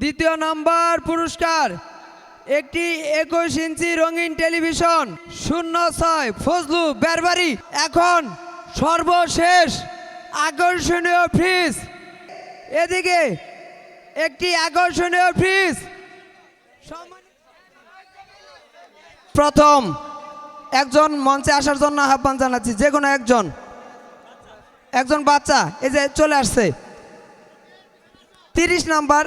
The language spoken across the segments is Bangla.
দ্বিতীয় নাম্বার পুরস্কার, একটি একুশ ইঞ্চি রঙিন টেলিভিশন শূন্য ছয় ফজলু বেরবারি। এখন সর্বশেষ আকর্ষণীয় ফ্রিজ। এদিকে একটি আকর্ষণীয় ফ্রিজ। প্রথম, একজন মঞ্চে আসার জন্য আহ্বান জানাচ্ছি, যে কোনো একজন। একজন বাচ্চা, এই যে চলে আসছে। তিরিশ নাম্বার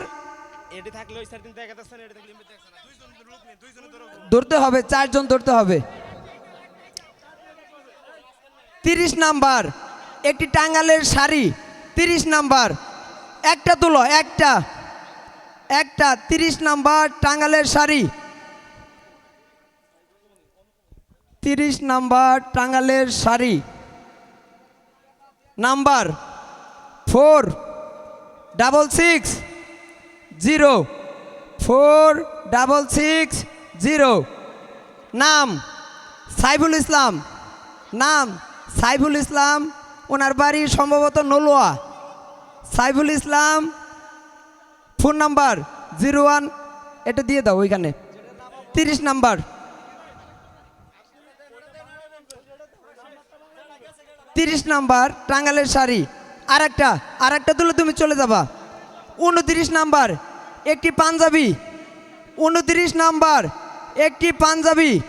ধরতে হবে, চারজন ধরতে হবে। তিরিশ নাম্বার, একটি টাঙ্গালের শাড়ি, তিরিশ নাম্বার। একটা তুলো, একটা। একটা, তিরিশ নাম্বার টাঙ্গালের শাড়ি। তিরিশ number টাঙ্গালের sari. Number, four, double six. Zero. Four double six zero. নাম, সাইফুল ইসলাম। নাম, সাইফুল ইসলাম। ওনার বাড়ি সম্ভবত Nalua. Saiful Islam, phone number zero one, এটা দিয়ে দাও ওইখানে। তিরিশ নাম্বার। তিরিশ নাম্বার টাঙ্গালের শাড়ি। আর একটা আর একটা তুলে তুমি চলে যাবা। উনত্রিশ নাম্বার, একটি পাঞ্জাবি। উনত্রিশ নাম্বার, একটি পাঞ্জাবি।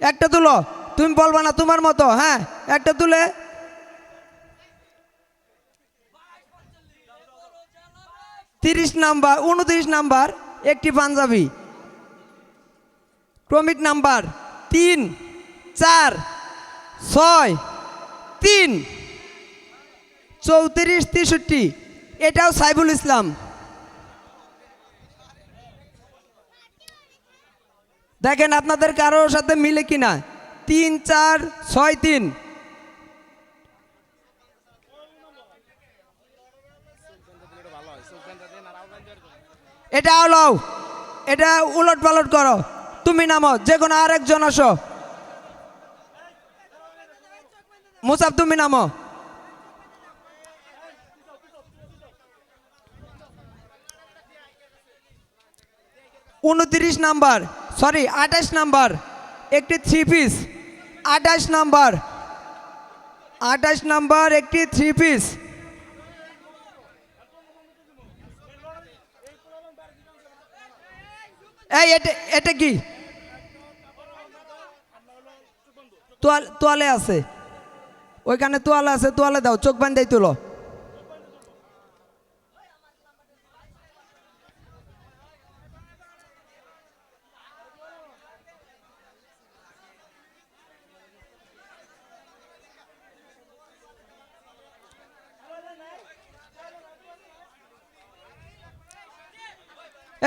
একটা তুলো। তুমি বলবা না তোমার মতো হ্যাঁ? একটা তুলে। তিরিশ নাম্বার, উনত্রিশ নাম্বার, একটি পাঞ্জাবি। ক্রমিক নাম্বার, তিন, চার, ছয়, তিন। চৌত্রিশ, তেষট্টি। এটাও সাইফুল ইসলাম। দেখেন আপনাদের কারোর সাথে মিলে কিনা? তিন, চার, ছয়, তিন। এটা হলো এটা উলট পালট করো। তুমি নামো যে কোনো আরেকজন আসো। মুসাফ তুমি নামো। উনত্রিশ নাম্বার সরি আঠাশ নাম্বার, একটি থ্রি পিস আঠাশ নাম্বার আঠাশ নাম্বার, একটি থ্রি পিস এই, এটা এটা কি? তোয়াল আছে। ওইখানে তোয়ালে আছে, তোয়ালে দাও, চোখ বান্ধাই তুলো।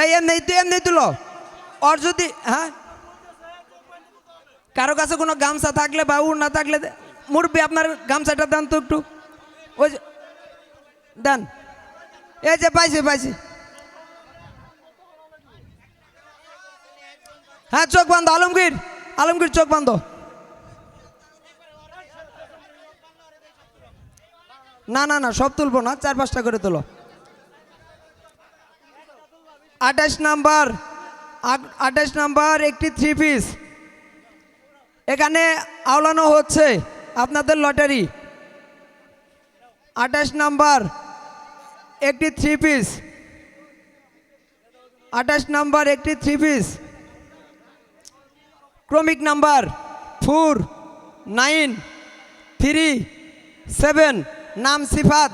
এই, এমনি এমনি তুলো। ওর যদি হ্যাঁ? কারও কাছে কোনো গামছা থাকলে বা উড় না থাকলে মুরব্বি, আপনার গামছাটা দেন তো একটু। ওই যে দেন। এই যে পাইছি পাইছি। হ্যাঁ চোখ বান্ধ, আলমগীর। আলমগীর, চোখ বান্ধ। না না না, সব তুলবো না, চার পাঁচটা করে তোলো। আঠাশ নাম্বার আঠাশ নাম্বার একটি থ্রি পিস এখানে আওলানো হচ্ছে আপনাদের লটারি। আঠাশ নাম্বার একটি থ্রি পিস আঠাশ নাম্বার একটি থ্রি পিস ক্রমিক number four nine three seven নাম Sifat.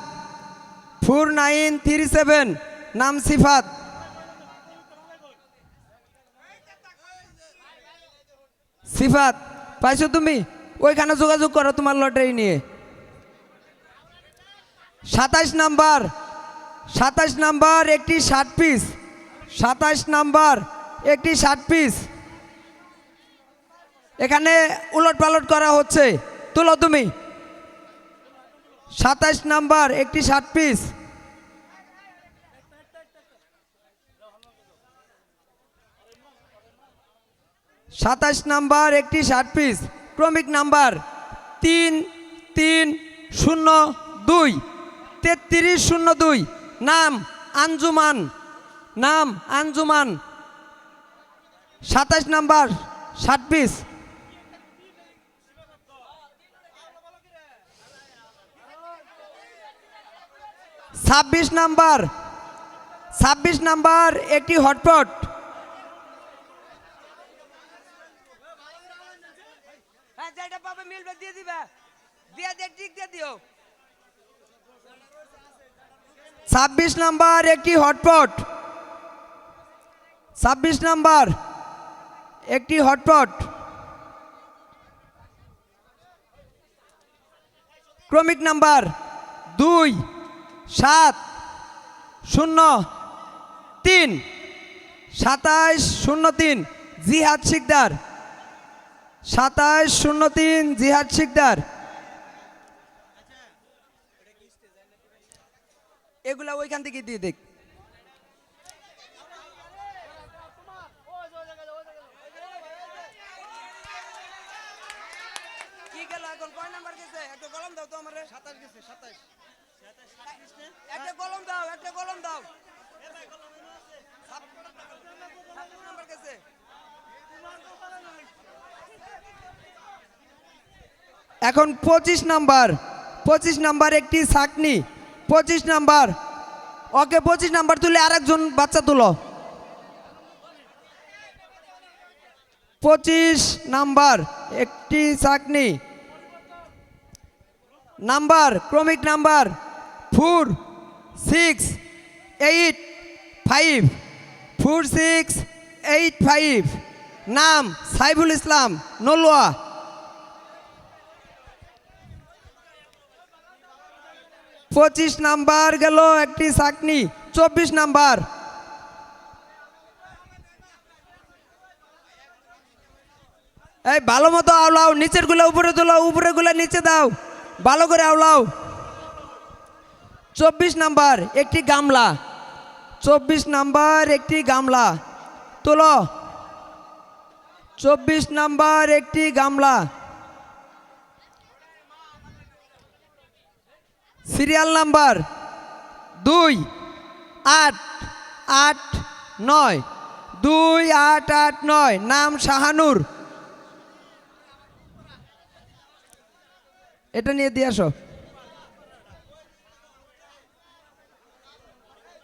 Four nine three seven নাম সিফাত। সিফাত, পাইছো তুমি? ওইখানে যোগাযোগ করো তোমার লটারি নিয়ে। সাতাশ নাম্বার সাতাশ নাম্বার একটি ষাট পিস সাতাশ নাম্বার একটি ষাট পিস এখানে উলট পালট করা হচ্ছে। তুলো তুমি। সাতাশ নাম্বার একটি ষাট পিস সাতাশ নাম্বার একটি ষাট পিস ক্রমিক নাম্বার তিন তিন, শূন্য, দুই, তেত্রিশ, শূন্য, দুই। নাম আঞ্জুমান নাম আঞ্জুমান। সাতাশ নাম্বার ষাট পিস ছাব্বিশ নাম্বার ছাব্বিশ নাম্বার একটি হটপট হ্যাঁ যেটা পাবে, মিলবে, দিয়ে দিবে। দিয়ে দিয়ে ঠিক দিয়ে দিও। ছাব্বিশ নাম্বার, একটি হটপট। ছাব্বিশ নাম্বার, একটি হটপট। ক্রমিক নাম্বার, দুই, সাত, শূন্য, তিন। সাতাইশ, শূন্য, তিন। জিহাদ শিকদার। সাতাইশ শূন্য তিন জিহাদ শিকদার। এগুলা ওইখান থেকে দিয়ে দেখ। একটা কলম দাও তো আমারে। 27 গেছে 27 একটা কলম দাও একটা কলম দাও। নাম্বার এখন পঁচিশ নাম্বার পঁচিশ নাম্বার একটি ছাকনি, পঁচিশ নাম্বার। ওকে, পঁচিশ নাম্বার তুলে আরেকজন বাচ্চা তুলো। পঁচিশ নাম্বার একটি চাকনি নাম্বার, ক্রমিক number, four, six, eight, five. Four, six, eight, five. নাম, সাইফুল ইসলাম, নলুয়া। পঁচিশ নাম্বার গেল একটি চাকনি, চব্বিশ নাম্বার। এই ভালো মতো আওলাও, নিচেরগুলো উপরে তোলো, উপরে গুলো নিচে দাও, ভালো করে আওলাও। চব্বিশ নাম্বার, একটি গামলা। চব্বিশ নাম্বার, একটি গামলা। তোলো। চব্বিশ নাম্বার, একটি গামলা। সিরিয়াল নাম্বার দুই, আট আট, নয়, দুই, আট আট, নয়, নাম শাহানুর। এটা নিয়ে দিয়ে আসো।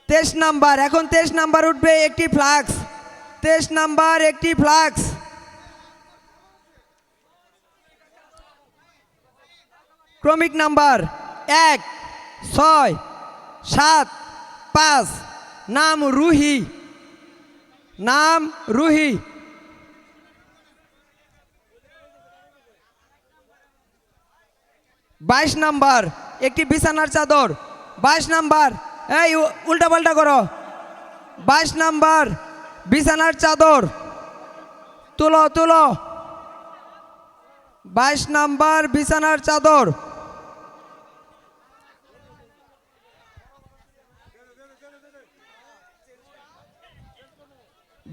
তেইশ নাম্বার, এখন তেইশ নাম্বার উঠবে একটি ফ্লাক্স। তেইশ নাম্বার একটি ফ্লাক্স। ক্রমিক নাম্বার এক ছয়, সাত, পাঁচ, নাম রুহি। নাম রুহি। বাইশ নাম্বার, একটি বিছানার চাদর। বাইশ নাম্বার, এই উল্টা পাল্টা করো। বাইশ নাম্বার, বিছানার চাদর। তুলো তুলো। বাইশ নাম্বার, বিছানার চাদর।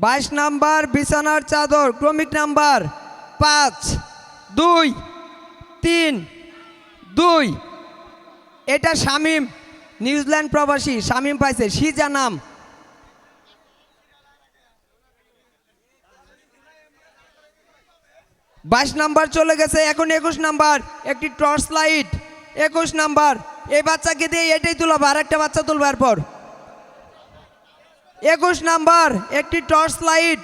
বাইশ নাম্বার, বিছানার চাদর, ক্রমিক নাম্বার, পাঁচ, দুই, তিন, দুই। এটা শামিম, নিউজিল্যান্ড প্রবাসী, শামিম পাইছে সিজা নাম? বাইশ নাম্বার চলে গেছে, এখন একুশ নাম্বার, একটি টর্চ লাইট, একুশ নাম্বার। এই বাচ্চাকে দিয়ে এটাই তুলবো আর একটা বাচ্চা তুলবো এরপর। একুশ নাম্বার, একটি টর্চ লাইট।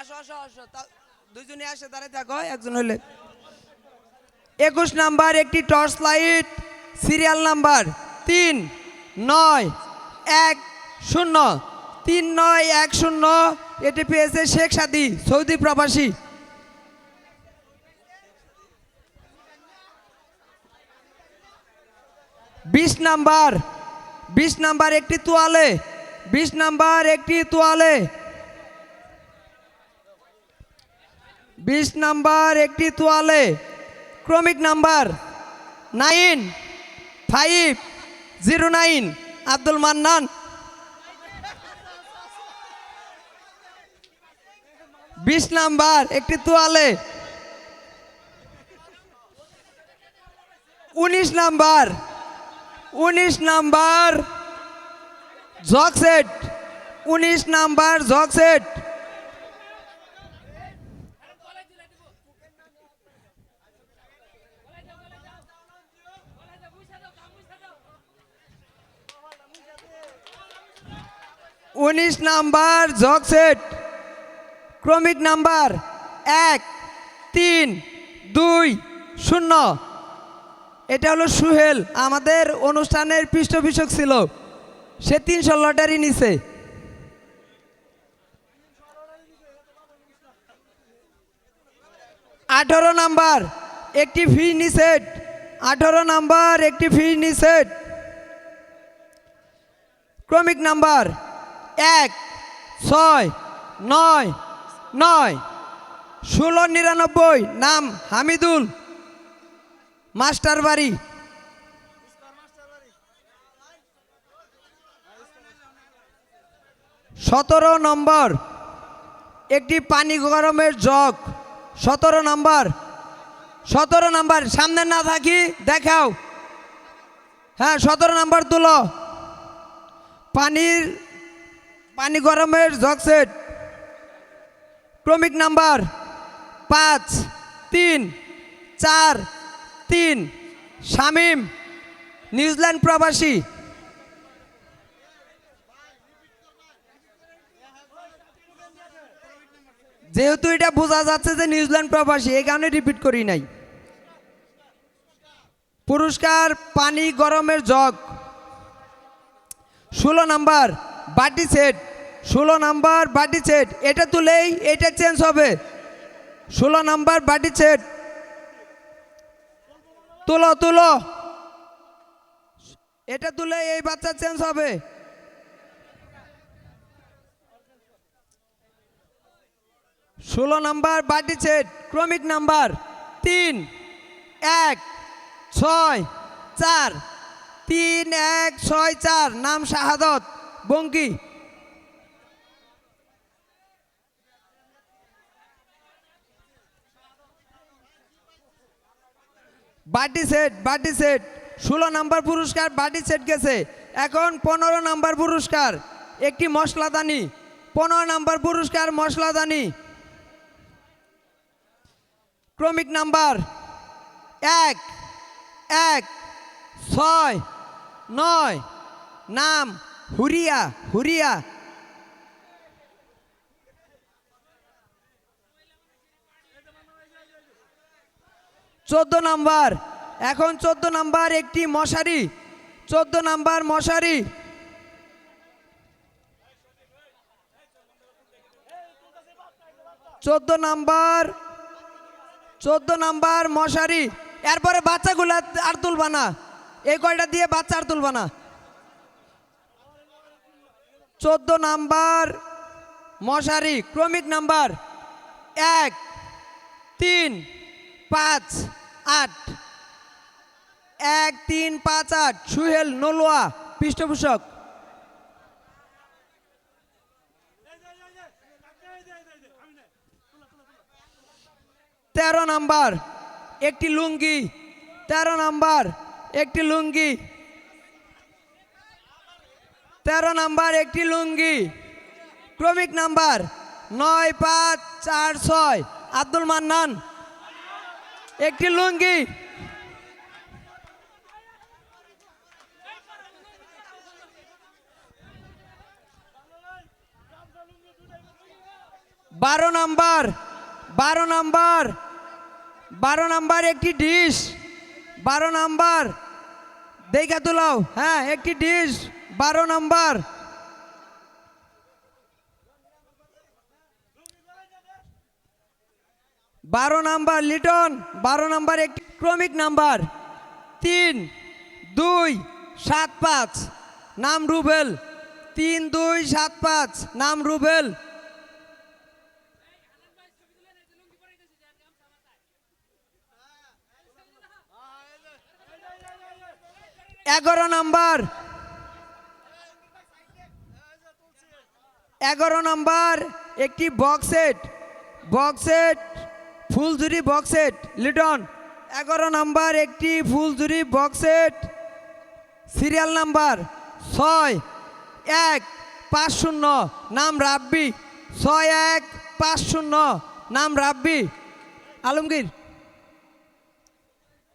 আসো আসো আসো দুজনে আসে, দাঁড়ায় থাকো, একজন হলে একুশ নাম্বার, একটি টর্চ লাইট, সিরিয়াল নাম্বার তিন নয় এক শূন্য। তিন নয় এক শূন্য, এটি পেয়েছে শেখ সাদি, সৌদি প্রবাসী। বিশ নাম্বার বিশ নাম্বার একটি তোয়ালে, বিশ নাম্বার একটি তোয়ালে, বিশ নাম্বার একটি তোয়ালে, ক্রমিক number nine, five, zero nine, Abdul Mannan. বিশ নাম্বার একটি তোয়ালে, উনিশ নাম্বার উনিশ নাম্বার জগ সেট। উনিশ নাম্বার জগ সেট। উনিশ নাম্বার জগ সেট। ক্রমিক নাম্বার এক, তিন, দুই, শূন্য। এটা হলো সুহেল। আমাদের অনুষ্ঠানের পৃষ্ঠপোষক ছিল। সে তিনশো লটারি নিছে। আঠারো নাম্বার, একটি ফি নিষেধ আঠারো নাম্বার, একটি ফি নিষেধ ক্রমিক নাম্বার, এক, ছয়, নয় নয়। ষোলো, নিরানব্বই, নাম হামিদুল। মাস্টার বাড়ি। সতেরো নম্বর, একটি পানি গরমের জগ। সতেরো নম্বর সতেরো নম্বর, সামনে না থাকি, দেখাও। হ্যাঁ সতেরো নম্বর তুলো। পানির, পানি গরমের জগ সেট। ক্রমিক নাম্বার পাঁচ, তিন, চার তিন, শামিম, নিউজিল্যান্ড প্রবাসী। যেহেতু এটা বোঝা যাচ্ছে যে নিউজিল্যান্ড প্রবাসী, এই কারণে রিপিট করি নাই। পুরস্কার, পানি, গরমের জগ। ষোলো নাম্বার, বাটি সেট। ষোলো নাম্বার, বাটি সেট। এটা তুলেই এটা চেঞ্জ হবে। ষোলো নাম্বার, বাটি সেট। তুলো তুলো। এটা তুলে এই বাচ্চা চেঞ্জ হবে। ষোলো নাম্বার বাটি সেট, ক্রমিক নাম্বার তিন, এক, ছয়, চার। তিন, এক, ছয়, চার, নাম শাহাদত, বঙ্কি। বাটি সেট বাটি সেট। ষোলো নাম্বার পুরস্কার বাটি সেট গেছে। এখন পনেরো নাম্বার পুরস্কার, একটি মশলাদানি। পনেরো নাম্বার পুরস্কার, মশলাদানি। ক্রমিক নাম্বার এক এক, ছয়, নয়। নাম হুরিয়া হুরিয়া। চোদ্দ নাম্বার। এখন চোদ্দ নাম্বার একটি মশারি। চোদ্দ নাম্বার মশারি। চোদ্দ নাম্বার। চোদ্দ নাম্বার মশারি। এরপরে বাচ্চাগুলো আর তুলবা না। এই কয়টা দিয়ে বাচ্চা আর তুলবা না। চোদ্দ নাম্বার মশারি। ক্রমিক নাম্বার। এক, তিন, পাঁচ। আট। এক, তিন, পাঁচ, আট। সুহেল, নলোয়া, পৃষ্ঠপোষক। তেরো নাম্বার, একটি লুঙ্গি। তেরো নাম্বার, একটি লুঙ্গি। তেরো নাম্বার, একটি লুঙ্গি। ক্রমিক নাম্বার, নয়, পাঁচ, চার, ছয়। আব্দুল মান্নান। একটি লুঙ্গি। বারো নাম্বার বারো নাম্বার বারো নাম্বার একটি ডিশ। বারো নাম্বার, দেখা তুলাও হ্যাঁ একটি ডিশ। বারো নাম্বার। বারো নাম্বার, লিটন। বারো নাম্বার একটি ক্রমিক নাম্বার। তিন, দুই, সাত, পাঁচ। নাম রুবেল। তিন, দুই, সাত, পাঁচ। নাম রুবেল। এগারো নাম্বার। এগারো নাম্বার একটি বক্স সেট। বক্স সেট ফুলঝুরি বক্সেট লিটন। এগারো নাম্বার একটি ফুলঝুরি বক্সেট সিরিয়াল নাম্বার ছয় এক পাঁচ শূন্য, নাম রাব্বি। ছয় এক পাঁচ শূন্য, নাম রাব্বি। আলমগীর,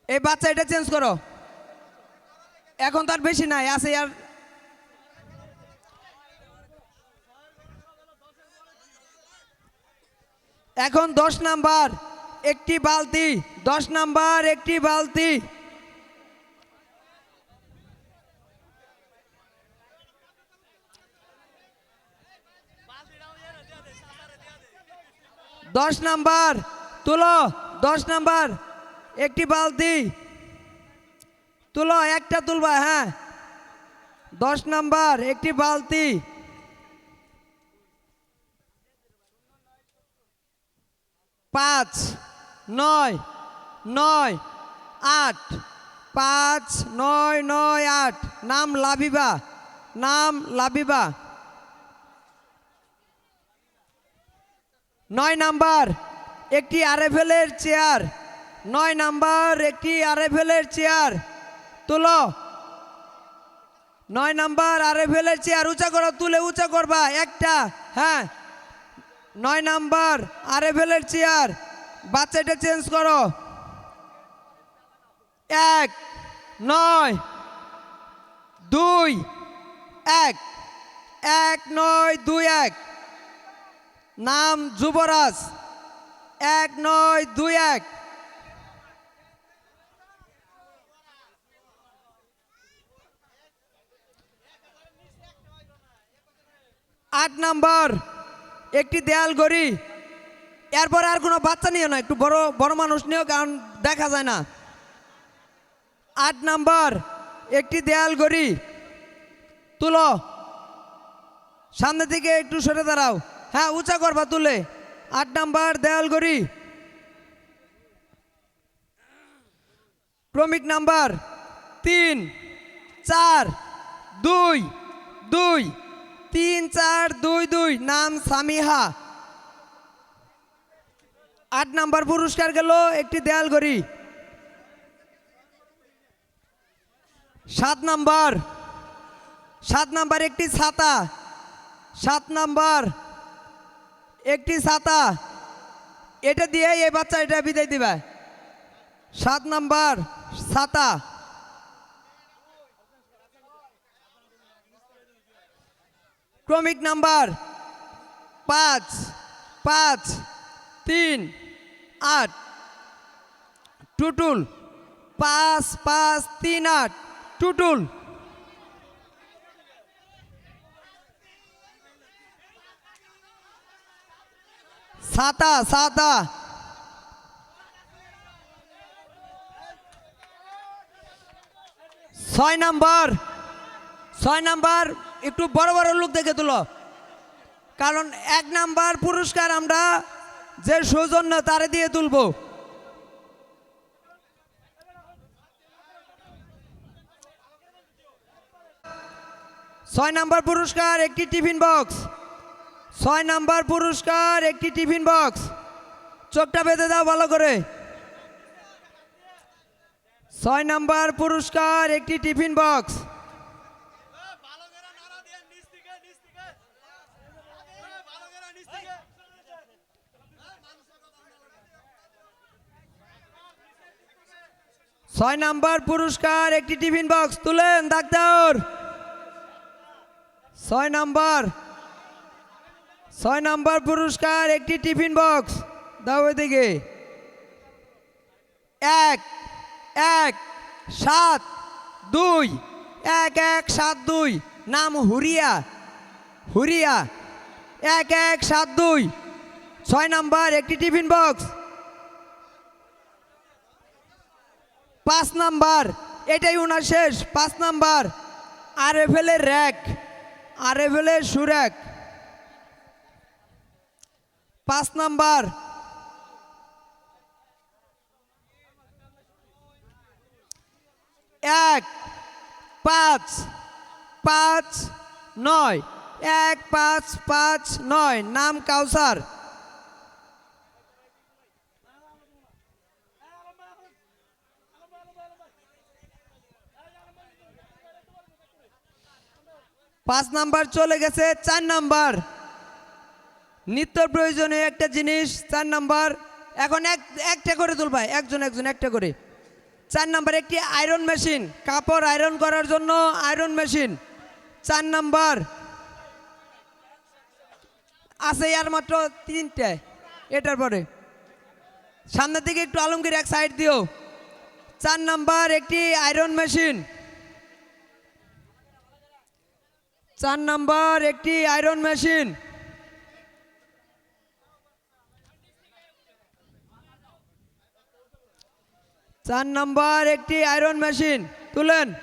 এই বাচ্চা এটা চেঞ্জ করো। এখন তার বেশি নাই, আছে আর এখন দশ নাম্বার, একটি বালতি, দশ নাম্বার, একটি বালতি। দশ নাম্বার, তুলো, দশ নাম্বার, একটি বালতি। তুলো, একটা তুলবা হ্যাঁ। দশ নাম্বার, একটি বালতি। পাঁচ, নয় নয়, আট, পাঁচ, নয় নয়, আট, নাম লাবিবা নাম লাবিবা নয় নাম্বার, একটি আরএফএলের চেয়ার। নয় নাম্বার, একটি আরএফএলের চেয়ার। তুলো। নয় নাম্বার, আরএফএলের চেয়ার, উঁচা করো, তুলে উঁচা করবা, একটা হ্যাঁ। নয় নাম্বার, আরএফএলের চেয়ার। বাচ্চাটা চেঞ্জ করো। এক, নয়, দুই, এক এক, নয়, দুই, এক। নাম যুবরাজ। এক, নয়, দুই, এক। আট নাম্বার। একটি দেয়াল গড়ি। এরপর আর কোনো বাচ্চা নিও না, একটু বড় বড় মানুষ নিয়েও কারণ দেখা যায় না। আট নাম্বার, একটি দেয়াল গড়ি। তুলো। সামনে থেকে একটু সরে দাঁড়াও। হ্যাঁ উঁচা করবা তুলে। আট নাম্বার, দেয়াল গড়ি। ক্রমিক নাম্বার, তিন, চার, দুই দুই। তিন চার দুই দুই, নাম সামিহা। আট নাম্বার পুরস্কার গেল একটি দেয়াল ঘড়ি। সাত নাম্বার সাত নাম্বার একটি ছাতা। সাত নাম্বার একটি ছাতা। এটা দিয়ে এই বাচ্চা এটা বিদায় দিবে। সাত নাম্বার ছাতা। ক্রমিক নাম্বার পাঁচ পাঁচ, তিন, আট। টুটুল, পাঁচ পাঁচ, তিন, আট। টুটুল। ছাতা ছাতা ছয় নাম্বার ছয় নাম্বার একটু বড় বড় লোক দেখে তুলো। কারণ এক নাম্বার পুরস্কার আমরা যে সৌজন্য তারে দিয়ে তুলবো। ছয় নাম্বার পুরস্কার একটি টিফিন বক্স। ছয় নাম্বার পুরস্কার একটি টিফিন বক্স। চোখটা বেঁধে দাও ভালো করে। ছয় নাম্বার পুরস্কার একটি টিফিন বক্স ভালো করে নাড়া দিয়ে নিচ থেকে নিচ থেকে ভালো করে নিচ থেকে ছয় নাম্বার পুরস্কার, একটি টিফিন বক্স, তুলেন ডাক্তার। ছয় নাম্বার ছয় নাম্বার পুরস্কার, একটি টিফিন বক্স, দাও এদিকে। এক এক, সাত, দুই, এক এক, সাত, দুই, নাম হুরিয়া হুরিয়া। এক এক, সাত, দুই, ছয় নাম্বার, একটি টিফিন বক্স পাঁচ নাম্বার, এটাই ওনার শেষ, পাঁচ নাম্বার। আর এফেলের র্যাক আর এফেলের সুরেক। পাঁচ নাম্বার। এক, পাঁচ পাঁচ, নয়। এক, পাঁচ পাঁচ, নয়। নাম কাউসার। পাঁচ নাম্বার চলে গেছে, চার নাম্বার। নিত্য প্রয়োজনীয় একটা জিনিস, চার নাম্বার। এখন এক, একটা করে তুলবা একজন একজন, একটা করে। চার নাম্বার, একটি আয়রন মেশিন কাপড় আয়রন করার জন্য আয়রন মেশিন চার নাম্বার। আছে আর মাত্র তিনটে, এটার পরে। সামনের দিকে একটু আলমগীর এক সাইড দিও। চার নাম্বার, একটি আয়রন মেশিন চার নাম্বার একটি আয়রন মেশিন। চার নাম্বার একটি আয়রন মেশিন। তুলেন।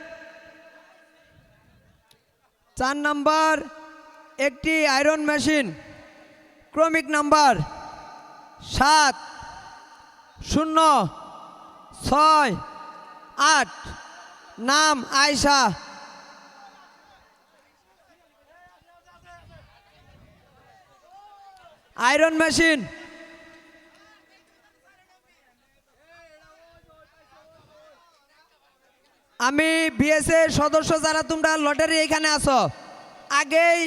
চার নাম্বার একটি আয়রন মেশিন। ক্রমিক নাম্বার সাত, শূন্য, ছয়, আট। নাম আয়শা। আয়রন মেশিন আমি বিএসএ সদস্য যারা, তোমরা লটারি এখানে আসো আগেই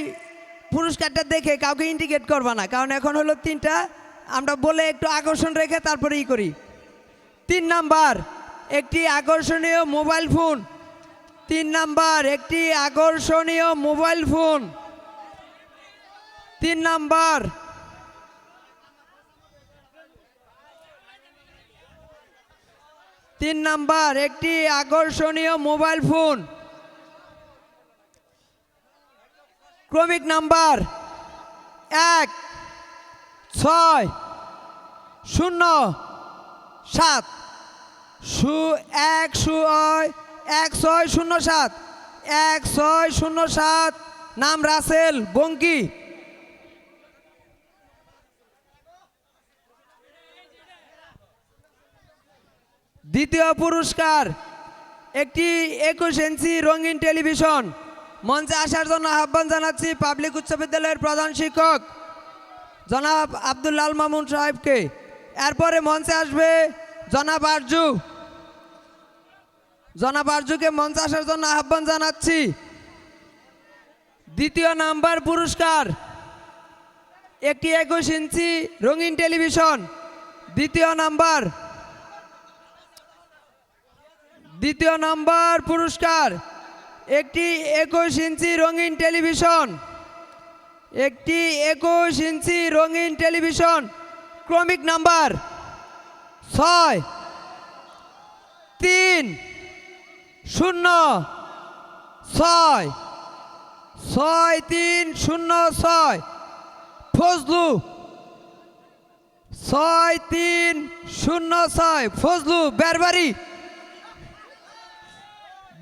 পুরস্কারটা দেখে কাউকে ইন্ডিকেট করবা না, কারণ এখন হলো তিনটা। আমরা বলে একটু আকর্ষণ রেখে তারপরে ই করি। তিন নাম্বার, একটি আকর্ষণীয় মোবাইল ফোন। তিন নাম্বার, একটি আকর্ষণীয় মোবাইল ফোন। তিন নাম্বার তিন নাম্বার, একটি আকর্ষণীয় মোবাইল ফোন। ক্রমিক নাম্বার, এক, ছয়, শূন্য, সাত। সু এক, ছয় এক, ছয়, শূন্য, সাত। এক, ছয়, শূন্য, সাত। নাম রাসেল বঙ্কি। দ্বিতীয় পুরস্কার একটি একুশ ইঞ্চি রঙিন টেলিভিশন। মঞ্চে আসার জন্য আহ্বান জানাচ্ছি পাবলিক উচ্চ বিদ্যালয়ের প্রধান শিক্ষক, জনাব আব্দুল্লাল মামুন সাহেবকে। এরপরে মঞ্চে আসবে জনাব আরজু। জনাব আরজুকে মঞ্চে আসার জন্য আহ্বান জানাচ্ছি। দ্বিতীয় নাম্বার পুরস্কার একটি একুশ ইঞ্চি রঙিন টেলিভিশন। দ্বিতীয় নাম্বার দ্বিতীয় নাম্বার পুরস্কার, একটি একুশ ইঞ্চি রঙিন টেলিভিশন। একটি একুশ ইঞ্চি রঙিন টেলিভিশন, ক্রমিক নাম্বার ছয়, তিন, শূন্য, ছয় ছয়, তিন, শূন্য, ছয়, ফজলু, ছয়, তিন, শূন্য, ছয়, ফজলু, বেরবারি।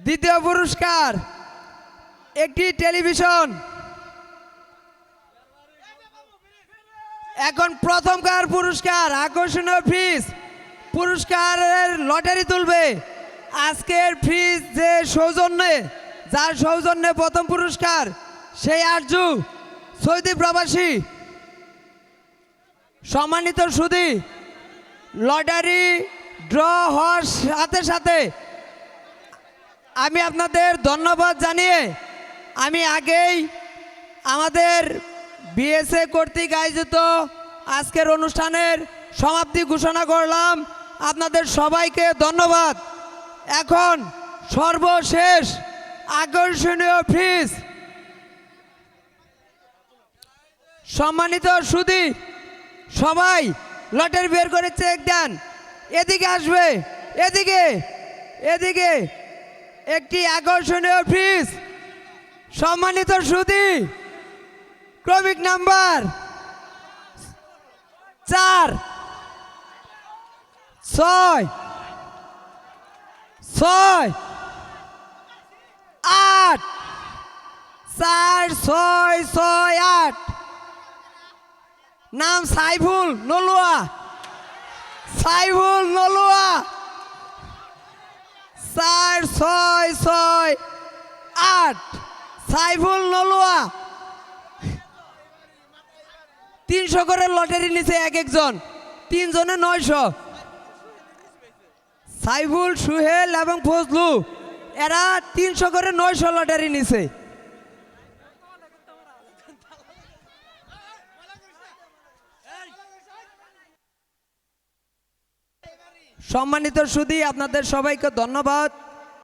দ্বিতীয় পুরস্কার, একটি টেলিভিশন। এখন প্রথমকার পুরস্কার? আকর্ষণীয় ফ্রিজ পুরস্কারের লটারি তুলবে। আজকের ফ্রিজ যে সৌজন্যে, যার সৌজন্যে প্রথম পুরস্কার, সেই আরজু, সৌদি প্রবাসী। সম্মানিত সুদী, লটারি ড্র হওয়ার সাথে সাথে আমি আপনাদের ধন্যবাদ জানিয়ে আমি আগেই আমাদের বিএসএ কর্তৃক আয়োজিত আজকের অনুষ্ঠানের সমাপ্তি ঘোষণা করলাম। আপনাদের সবাইকে ধন্যবাদ। এখন সর্বশেষ আকর্ষণীয় ফ্রিজ সম্মানিত সুদি, সবাই লটারি বের করে চেক দেন। এদিকে আসবে, এদিকে এদিকে। একটি আকর্ষণীয় ফ্রিজ সম্মানিত সুদী, ক্রমিক নাম্বার চার, ছয় ছয়, আট, চার, ছয় ছয়, আট। নাম সাইফুল নলুয়া। সাইফুল নলুয়া। চার, ছয় ছয়, আট। সাইফুল নলুয়া। তিনশো করে লটারি নিছে এক একজন। তিনজনে নয়শো। সাইফুল, সুহেল এবং ফজলু, এরা তিনশো করে নয়শো লটারি নিছে। সম্মানিত সুদী আপনাদের সবাইকে ধন্যবাদ।